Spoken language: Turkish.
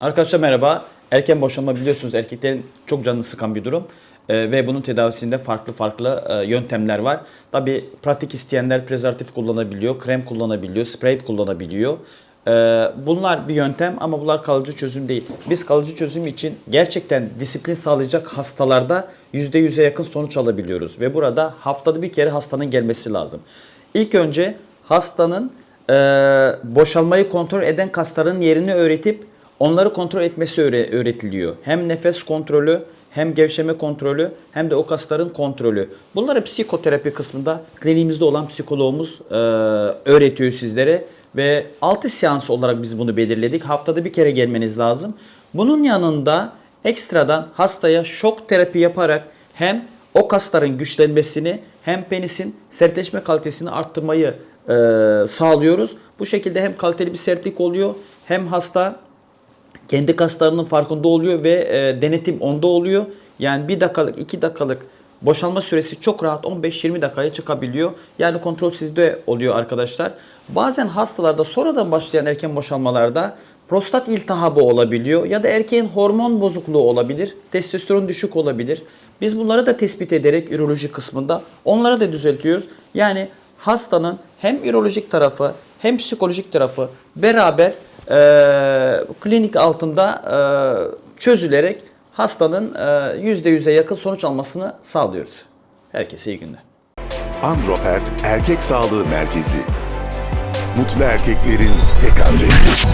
Arkadaşlar merhaba. Erken boşanma biliyorsunuz erkeklerin çok canını sıkan bir durum. Ee, ve bunun tedavisinde farklı farklı e, yöntemler var. Tabi pratik isteyenler prezervatif kullanabiliyor, krem kullanabiliyor, sprey kullanabiliyor. Ee, bunlar bir yöntem ama bunlar kalıcı çözüm değil. Biz kalıcı çözüm için gerçekten disiplin sağlayacak hastalarda %100'e yakın sonuç alabiliyoruz. Ve burada haftada bir kere hastanın gelmesi lazım. İlk önce hastanın e, boşalmayı kontrol eden kasların yerini öğretip onları kontrol etmesi öğre- öğretiliyor. Hem nefes kontrolü, hem gevşeme kontrolü, hem de o kasların kontrolü. Bunları psikoterapi kısmında kliniğimizde olan psikologumuz e, öğretiyor sizlere ve 6 seans olarak biz bunu belirledik. Haftada bir kere gelmeniz lazım. Bunun yanında ekstradan hastaya şok terapi yaparak hem o kasların güçlenmesini hem penisin sertleşme kalitesini arttırmayı e, sağlıyoruz. Bu şekilde hem kaliteli bir sertlik oluyor hem hasta kendi kaslarının farkında oluyor ve e, denetim onda oluyor. Yani bir dakikalık, iki dakikalık boşalma süresi çok rahat 15-20 dakikaya çıkabiliyor. Yani kontrol sizde oluyor arkadaşlar. Bazen hastalarda sonradan başlayan erken boşalmalarda prostat iltihabı olabiliyor ya da erkeğin hormon bozukluğu olabilir, testosteron düşük olabilir. Biz bunları da tespit ederek üroloji kısmında onları da düzeltiyoruz. Yani hastanın hem ürolojik tarafı hem psikolojik tarafı beraber e, klinik altında e, çözülerek hastanın e, %100'e yakın sonuç almasını sağlıyoruz. Herkese iyi günler. Androfert Erkek Sağlığı Merkezi. Mutlu erkeklerin tek adresi.